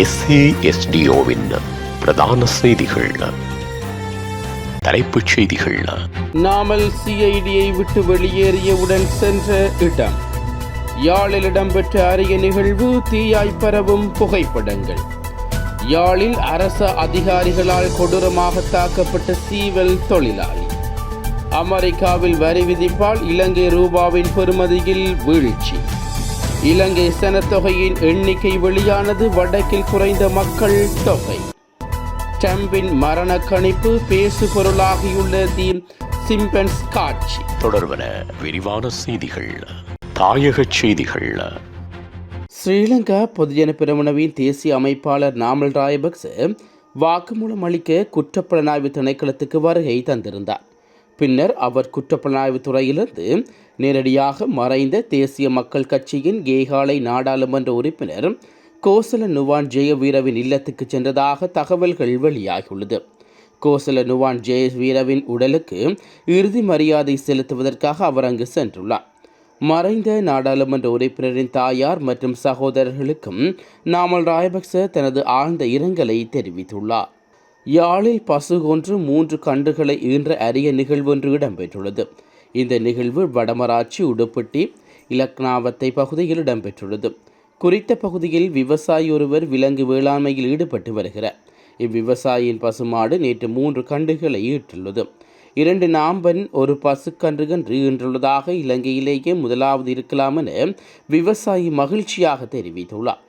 எஸ்ஏஎஸ்டிஓவின் பிரதான செய்திகள். தலைப்புச் செய்திகள். நாமல் சிஐடியை விட்டு வெளியேறியவுடன் சென்ற இடம். யாழில் இடம்பெற்ற அரிய நிகழ்வு தீயாய் பரவும் புகைப்படங்கள். யாழில் அரச அதிகாரிகளால் கொடூரமாக தாக்கப்பட்ட சீவல் தொழிலாளி. அமெரிக்காவில் வரி விதிப்பால் இலங்கை ரூபாவின் பெறுமதியில் வீழ்ச்சி. இலங்கை சனத்தொகையின் எண்ணிக்கை வெளியானது வடக்கில் குறைந்த மக்கள் தொகை. ட்ரம்பின் மரண கணிப்பு பேசு பொருளாகியுள்ள தி சிம்பன்ஸ் காட்சி. தொடர்பன விரிவான செய்திகள் தாயகச் செய்திகள். ஸ்ரீலங்கா பொதுஜன பிரமுனவின் தேசிய அமைப்பாளர் நாமல் ராயபக்ச வாக்குமூலம் அளிக்க குற்றப்புலனாய்வு திணைக்களத்துக்கு வருகை தந்திருந்தார். பின்னர் அவர் குற்றப்புலனாய்வு துறையிலிருந்து நேரடியாக மறைந்த தேசிய மக்கள் கட்சியின் கேகாலை நாடாளுமன்ற உறுப்பினர் கோசல நுவான் ஜெயவீரவின் இல்லத்துக்கு சென்றதாக தகவல்கள் வெளியாகியுள்ளது. கோசல நுவான் ஜெயவீரவின் உடலுக்கு இறுதி மரியாதை செலுத்துவதற்காக அவர் அங்கு சென்றுள்ளார். மறைந்த நாடாளுமன்ற உறுப்பினரின் தாயார் மற்றும் சகோதரர்களுக்கும் நாமல் ராயபக்ச தனது ஆழ்ந்த இரங்கலை தெரிவித்துள்ளார். யாழில் பசு ஒன்று மூன்று கன்றுகளை ஈன்ற அரிய நிகழ்வொன்று இடம்பெற்றுள்ளது. இந்த நிகழ்வு வடமராட்சி உடுப்பட்டி இலக்னாவத்தை பகுதியில் இடம்பெற்றுள்ளது. குறித்த பகுதியில் விவசாயி ஒருவர் விலங்கு வேளாண்மையில் ஈடுபட்டு வருகிறார். இவ்விவசாயியின் பசுமாடு நேற்று மூன்று கண்டுகளை ஈட்டுள்ளது. இரண்டு நாம்பன் ஒரு பசுக்கன்றுகன்று ஈன்றுள்ளதாக இலங்கையிலேயே முதலாவது இருக்கலாம் என விவசாயி மகிழ்ச்சியாக தெரிவித்துள்ளார்.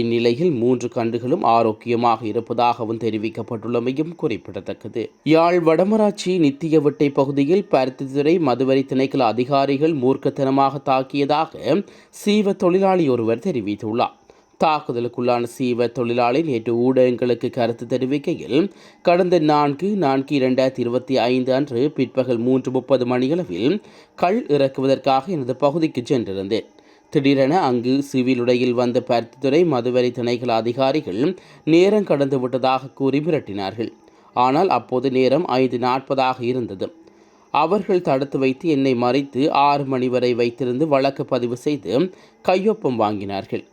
இந்நிலையில் மூன்று கண்டுகளும் ஆரோக்கியமாக இருப்பதாகவும் தெரிவிக்கப்பட்டுள்ளமையும் குறிப்பிடத்தக்கது. யாழ் வடமராட்சி நித்தியவட்டை பகுதியில் பருத்தித்துறை மதுவரி திணைக்கள அதிகாரிகள் மூர்க்கத்தனமாக தாக்கியதாக சீவ தொழிலாளி ஒருவர் தெரிவித்துள்ளார். தாக்குதலுக்குள்ளான சீவ தொழிலாளி நேற்று ஊடகங்களுக்கு கருத்து தெரிவிக்கையில் கடந்த நான்கு நான்கு இரண்டாயிரத்தி இருபத்தி ஐந்து அன்று பிற்பகல் மூன்று முப்பது மணியளவில் கள் இறக்குவதற்காக எனது பகுதிக்கு சென்றிருந்தேன். திடீரென அங்கு சிவிலுடையில் வந்த பருத்தித்துறை மதுவரி திணைக்கள அதிகாரிகள் நேரம் கடந்து விட்டதாக கூறி மிரட்டினார்கள். ஆனால் அப்போது நேரம் ஐந்து நாற்பதாக இருந்தது. அவர்கள் தடுத்து வைத்து என்னை மறைத்து ஆறு மணி வரை வைத்திருந்து வழக்கு பதிவு செய்து கையொப்பம் வாங்கினார்கள்.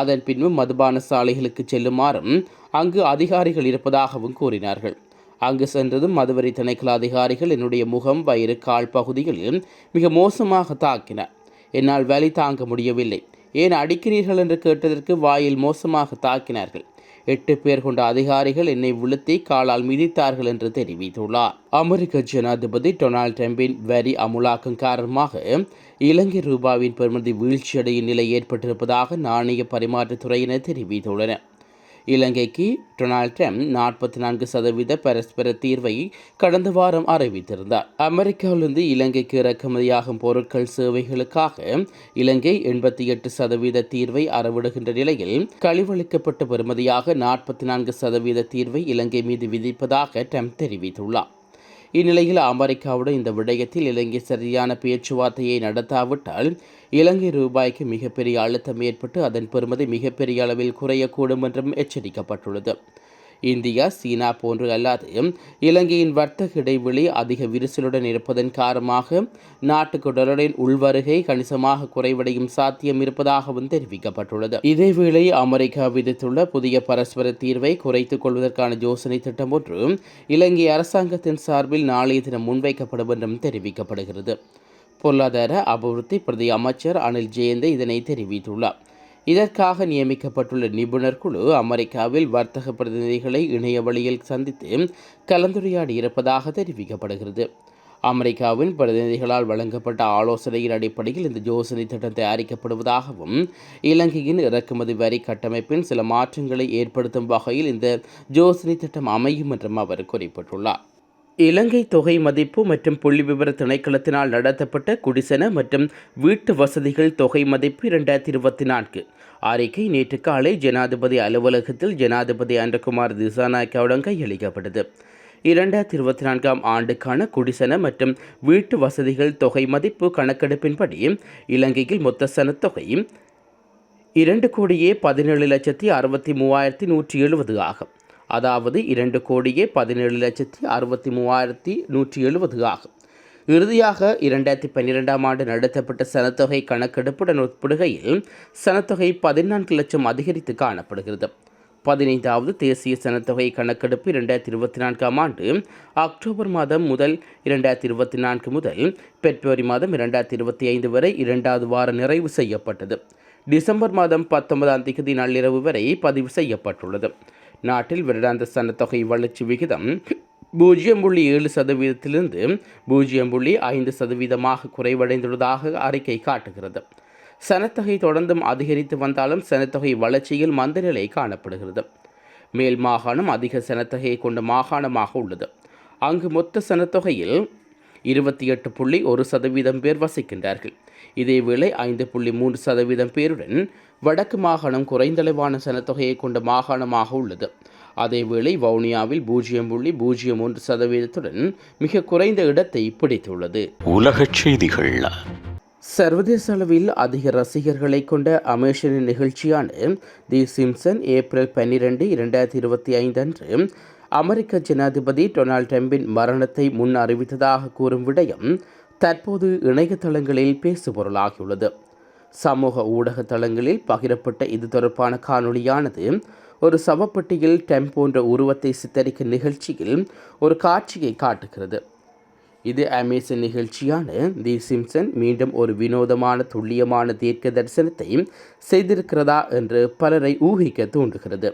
அதன் பின்பு மதுபான சாலைகளுக்கு செல்லுமாறும் அங்கு அதிகாரிகள் இருப்பதாகவும் கூறினார்கள். அங்கு சென்றதும் மதுவரி திணைக்கள அதிகாரிகள் என்னுடைய முகம் வயிறு கால் பகுதிகளில் மிக மோசமாக தாக்கினர் என்னால் வலி தாங்க முடியவில்லை. ஏன் அடிக்கிறீர்கள் என்று கேட்டதற்கு வாயில் மோசமாக தாக்கினார்கள். எட்டு பேர் கொண்ட அதிகாரிகள் என்னை விழுத்தி காலால் மிதித்தார்கள் என்று தெரிவித்துள்ளார். அமெரிக்க ஜனாதிபதி டொனால்ட் ட்ரம்பின் வரி அமுலாக்கம் காரணமாக இலங்கை ரூபாவின் பெருமதி வீழ்ச்சியடையும் நிலை ஏற்பட்டிருப்பதாக நாணய பரிமாற்றத்துறையினர் தெரிவித்துள்ளனர். இலங்கைக்கு டொனால்ட் ட்ரம்ப் நாற்பத்தி நான்கு சதவீத பரஸ்பர தீர்வை கடந்த வாரம் அறிவித்திருந்தார். அமெரிக்காவிலிருந்து இலங்கைக்கு இறக்குமதியாகும் பொருட்கள் சேவைகளுக்காக இலங்கை எண்பத்தி எட்டு சதவீத தீர்வை அறவிடுகின்ற நிலையில் கழிவளிக்கப்பட்ட பெறுமதியாக நாற்பத்தி நான்கு சதவீத தீர்வை இலங்கை மீது விதிப்பதாக ட்ரம்ப் தெரிவித்துள்ளார். இந்நிலையில் அமெரிக்காவுடன் இந்த விடயத்தில் இலங்கை சரியான பேச்சுவார்த்தையை நடத்தாவிட்டால் இலங்கை ரூபாய்க்கு மிகப்பெரிய அழுத்தம் ஏற்பட்டு அதன் பெறுமதி மிகப்பெரிய அளவில் குறையக்கூடும் என்றும் எச்சரிக்கப்பட்டுள்ளது. இந்தியா சீனா போன்று அல்லாதையும் இலங்கையின் வர்த்தக இடைவெளி அதிக விரிசலுடன் இருப்பதன் காரணமாக நாட்டுக்கு டாலரின் உள்வருகை கணிசமாக குறைவடையும் சாத்தியம் இருப்பதாகவும் தெரிவிக்கப்பட்டுள்ளது. இதேவேளை அமெரிக்கா விதித்துள்ள புதிய பரஸ்பர தீர்வை குறைத்துக் கொள்வதற்கான யோசனை திட்டம் ஒன்று இலங்கை அரசாங்கத்தின் சார்பில் நாளைய தினம் முன்வைக்கப்படும் என்றும் தெரிவிக்கப்படுகிறது. பொருளாதார அபிவிருத்தி பிரதி அமைச்சர் அனில் ஜெயந்த் இதனை தெரிவித்துள்ளார். இதற்காக நியமிக்கப்பட்டுள்ள நிபுணர் குழு அமெரிக்காவில் வர்த்தக பிரதிநிதிகளை இணைய வழியில் சந்தித்து கலந்துரையாடி இருப்பதாக தெரிவிக்கப்படுகிறது. அமெரிக்காவின் பிரதிநிதிகளால் வழங்கப்பட்ட ஆலோசனையின் அடிப்படையில் இந்த யோசனை திட்டம் தயாரிக்கப்படுவதாகவும் இலங்கையின் இறக்குமதி வரி கட்டமைப்பின் சில மாற்றங்களை ஏற்படுத்தும் வகையில் இந்த யோசனை திட்டம் அமையும் என்றும் அவர் குறிப்பிட்டுள்ளார். இலங்கை தொகை மதிப்பு மற்றும் புள்ளி விவர திணைக்களத்தினால் நடத்தப்பட்ட குடிசன மற்றும் வீட்டு வசதிகள் தொகை மதிப்பு இரண்டாயிரத்தி இருபத்தி நான்கு. அறிக்கை நேற்று காலை ஜனாதிபதி அலுவலகத்தில் ஜனாதிபதி அன்றகுமார் திசாநாயக்காவுடன் கையளிக்கப்பட்டது. இரண்டாயிரத்தி இருபத்தி நான்காம் ஆண்டுக்கான குடிசன மற்றும் வீட்டு வசதிகள் தொகை மதிப்பு கணக்கெடுப்பின்படி இலங்கையில் மொத்த சனத்தொகை இரண்டு கோடியே பதினேழு லட்சத்தி அறுபத்தி மூவாயிரத்தி நூற்றி எழுபது ஆகும். அதாவது இரண்டு கோடியே பதினேழு லட்சத்தி அறுபத்தி மூவாயிரத்தி நூற்றி எழுபது ஆகும். இறுதியாக இரண்டாயிரத்தி பன்னிரெண்டாம் ஆண்டு நடத்தப்பட்ட சனத்தொகை கணக்கெடுப்புடன் ஒப்பிடுகையில் சனத்தொகை பதினான்கு லட்சம் அதிகரித்து காணப்படுகிறது. பதினைந்தாவது தேசிய சனத்தொகை கணக்கெடுப்பு இரண்டாயிரத்தி இருபத்தி நான்காம் ஆண்டு அக்டோபர் மாதம் முதல் இரண்டாயிரத்தி இருபத்தி நான்கு முதல் பிப்ரவரி மாதம் இரண்டாயிரத்தி இருபத்தி ஐந்து வரை இரண்டாவது வார நிறைவு செய்யப்பட்டது. டிசம்பர் மாதம் பத்தொன்பதாம் தேதி நள்ளிரவு வரை பதிவு செய்யப்பட்டுள்ளது. நாட்டில் வருடாந்த சனத்தொகை வளர்ச்சி விகிதம் பூஜ்ஜியம் புள்ளி ஏழு சதவீதத்திலிருந்து பூஜ்ஜியம் புள்ளி ஐந்து சதவீதமாக குறைவடைந்துள்ளதாக அறிக்கை காட்டுகிறது. சனத்தொகை தொடர்ந்தும் அதிகரித்து வந்தாலும் சனத்தொகை வளர்ச்சியில் மந்தநிலை காணப்படுகிறது. மேல் மாகாணம் அதிக சனத்தொகையை கொண்ட மாகாணமாக உள்ளது. அங்கு மொத்த சனத்தொகையில் இருபத்தி எட்டு புள்ளி ஒரு சதவீதம் பேர் வசிக்கின்றார்கள். இதேவேளை ஐந்து புள்ளி மூன்று சதவீதம் பேருடன் வடக்கு மாகாணம் குறைந்தளவான சனத்தொகையை கொண்ட மாகாணமாக உள்ளது. அதேவேளை வவுனியாவில் பூஜ்ஜியம் புள்ளி பூஜ்ஜியம் ஒன்று சதவீதத்துடன் மிக குறைந்த இடத்தை பிடித்துள்ளது. உலகச் செய்திகள். சர்வதேச அளவில் அதிக ரசிகர்களை கொண்ட அமேஷனின் நிகழ்ச்சியான தி சிம்சன் ஏப்ரல் பன்னிரண்டு இரண்டாயிரத்தி இருபத்தி ஐந்து அன்று அமெரிக்க ஜனாதிபதி டொனால்ட் ட்ரம்பின் மரணத்தை முன் அறிவித்ததாக கூறும் விடயம் தற்போது இணையதளங்களில் பேசுபொருளாகியுள்ளது. சமூக ஊடக தளங்களில் பகிரப்பட்ட இது தொடர்பான காணொளியானது ஒரு சவப்பெட்டியில் டெம் போன்ற உருவத்தை சித்தரிக்கும் நிகழ்ச்சியில் ஒரு காட்சியை காட்டுகிறது. இது அமேசன் நிகழ்ச்சியான தி சிம்சன் மீண்டும் ஒரு வினோதமான துல்லியமான தீர்க்க தரிசனத்தை செய்திருக்கிறதா என்று பலரை ஊகிக்க தூண்டுகிறது.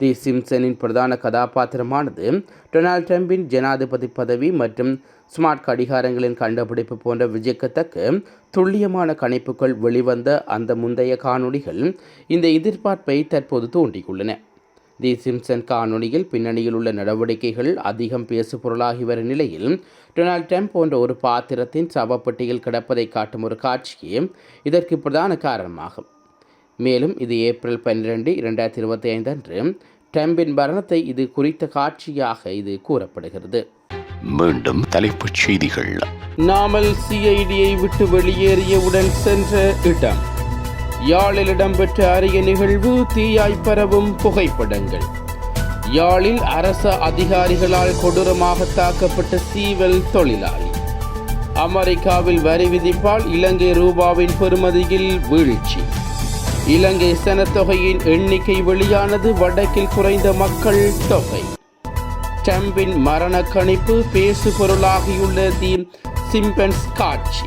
தி சிம்சனின் பிரதான கதாபாத்திரமானது டொனால்ட் ட்ரம்பின் ஜனாதிபதி பதவி மற்றும் ஸ்மார்ட் கடிகாரங்களின் கண்டுபிடிப்பு போன்ற விஜயக்கத்தக்க துல்லியமான கணிப்புகள் வெளிவந்த அந்த முந்தைய காணொளிகள் இந்த எதிர்பார்ப்பை தற்போது தூண்டியுள்ளன தி சிம்சன் காணொளியில் பின்னணியில் உள்ள நடவடிக்கைகள் அதிகம் பேசுபொருளாகி வரும் நிலையில் டொனால்ட் ட்ரம்ப் போன்ற ஒரு பாத்திரத்தின் சவப்பட்டியில் கிடப்பதை காட்டும் ஒரு காட்சியே இதற்கு பிரதான காரணமாகும். மேலும் இது ஏப்ரல் பன்னிரெண்டு இரண்டாயிரத்தி இருபத்தி ஐந்து அன்று ட்ரம்பின் மரணத்தை இது குறித்த காட்சியாக இது கூறப்படுகிறது. மீண்டும் தலைப்புச் செய்திகள். நாமல் சிஐடியை விட்டு வெளியேறியவுடன் சென்ற இடம். யாழில் இடம்பெற்ற அரிய நிகழ்வு தீயாய் பரவும் புகைப்படங்கள். யாழில் அரச அதிகாரிகளால் கொடூரமாக தாக்கப்பட்ட சீவல் தொழிலாளி. அமெரிக்காவில் வரி விதிப்பால் இலங்கை ரூபாவின் பெறுமதியில் வீழ்ச்சி. இலங்கை சனத்தொகையின் எண்ணிக்கை வெளியானது வடக்கில் குறைந்த மக்கள் தொகை. ட்ரம்பின் மரண கணிப்பு பேசு பொருளாகியுள்ள தி சிம்பன்ஸ் காட்சி.